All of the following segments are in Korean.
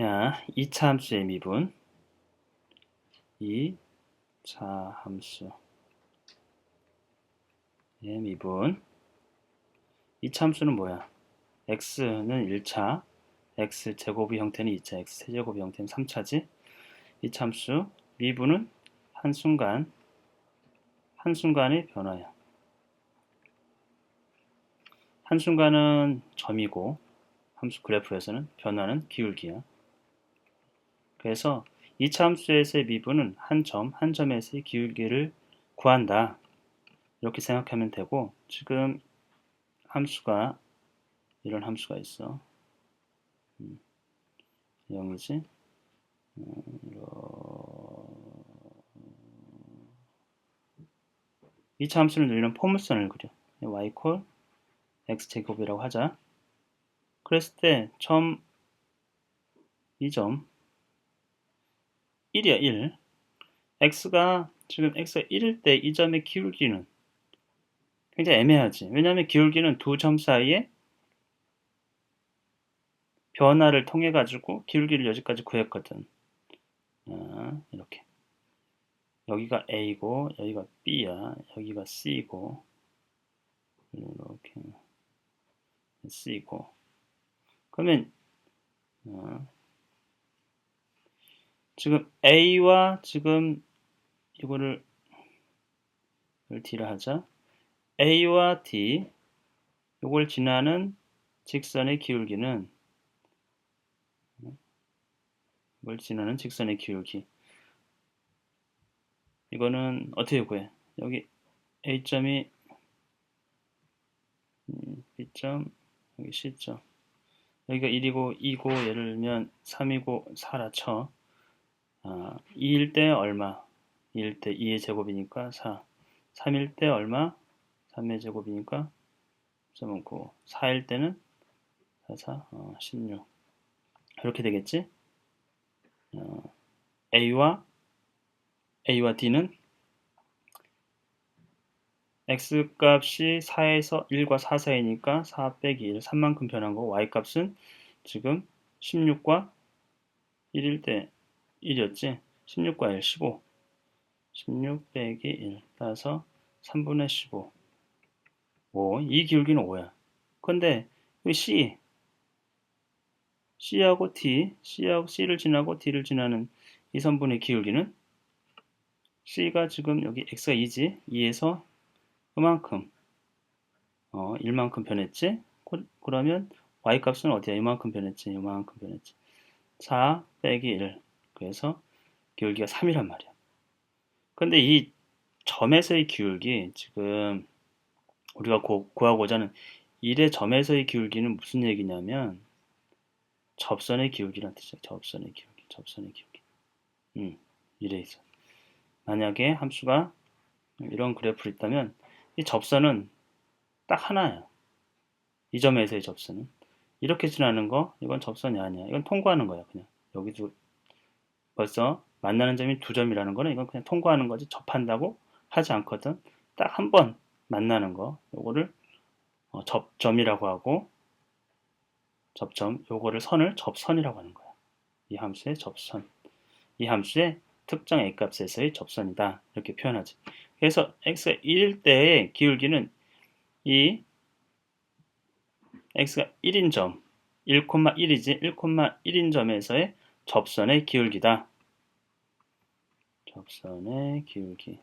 야, 2차 함수의 미분. 2차 함수의 미분. 2차 함수는 뭐야? x는 1차 x 제곱의 형태는 2차 x 세제곱의 형태는 3차지? 2차 함수 미분은 한순간 한순간의 변화야. 한순간은 점이고 함수 그래프에서는 변화는 기울기야 그래서 2차 함수에서의 미분은 한 점, 한 점에서의 기울기를 구한다. 이렇게 생각하면 되고 지금 함수가 이런 함수가 있어. 음, 0이지? 음, 2차 함수를 늘리는 포물선을 그려. y 콜 x제곱이라고 하자. 그랬을 때 점, 2점 1이야 1 x가 지금 x가 1일 때 이 점의 기울기는 굉장히 애매하지. 왜냐하면 기울기는 두 점 사이에 변화를 통해 가지고 기울기를 여기까지 구했거든. 아, 이렇게. 여기가 A고 여기가 B야. 여기가 C고. 이렇게. C고. 그러면 어, 지금 A와 지금 이거를 D라 하자. A와 D 이걸 지나는 직선의 기울기는 이걸 지나는 직선의 기울기 이거는 어떻게 구해? 여기 A점이 음, B점 여기 C점 여기가 1이고 2고 예를 들면 3이고 4라 쳐 아, 2일 때 얼마? 2일 때 2의 제곱이니까 4. 3일 때 얼마? 3의 제곱이니까 3.9. 4일 때는 4, 4, 어, 16. 이렇게 되겠지? 어, A와 A와 D는 x 값이 4에서 1과 4 사이니까 4 빼기 1, 3만큼 변한 거 y 값은 지금 16과 1일 때 1이었지? 16과 1, 15. 16 빼기 1. 따라서 3분의 15. 5. 이 기울기는 5야. 근데 이 C. C하고 T, C하고 C를 지나고 D를 지나는 이 선분의 기울기는 C가 지금 여기 X가 2지? 2에서 이만큼 어, 1만큼 변했지? 그러면 Y 값은 어디야? 이만큼 변했지? 이만큼 변했지? 4 빼기 1 그래서 기울기가 3이란 말이야. 근데 이 점에서의 기울기 지금 우리가 고, 구하고자 하는 1의 점에서의 기울기는 무슨 얘기냐면 접선의 기울기란 뜻이야. 접선의 기울기. 접선의 기울기. 음, 이래 있어. 만약에 함수가 이런 그래프를 있다면 이 접선은 딱 하나야. 이 점에서의 접선은. 이렇게 지나는 거 이건 접선이 아니야. 이건 통과하는 거야. 그냥 여기도 벌써 만나는 점이 두 점이라는 거는 이건 그냥 통과하는 거지 접한다고 하지 않거든. 딱 한 번 만나는 거 요거를 어, 접점이라고 하고 접점 요거를 선을 접선이라고 하는 거야. 이 함수의 접선. 이 함수의 특정 a 값에서의 접선이다. 이렇게 표현하지. 그래서 x가 1일 때의 기울기는 이 x가 1인 점 1,1이지 1,1인 점에서의 접선의 기울기다. 접선의 기울기.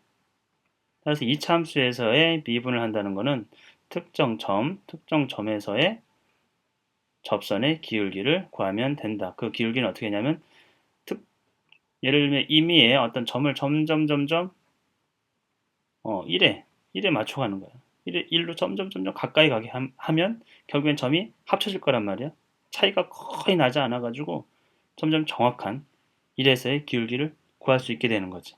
따라서 이차 함수에서의 미분을 한다는 것은 특정 점, 특정 점에서의 접선의 기울기를 구하면 된다. 그 기울기는 어떻게 하냐면 특, 예를 들면 임의의 어떤 점을 점점 점점 어, 1에 1에 맞춰가는 거야. 1에 1로 점점 점점 가까이 가게 하면 결국엔 점이 합쳐질 거란 말이야. 차이가 거의 나지 않아 가지고 점점 정확한 1에서의 기울기를 구할 수 있게 되는 거지.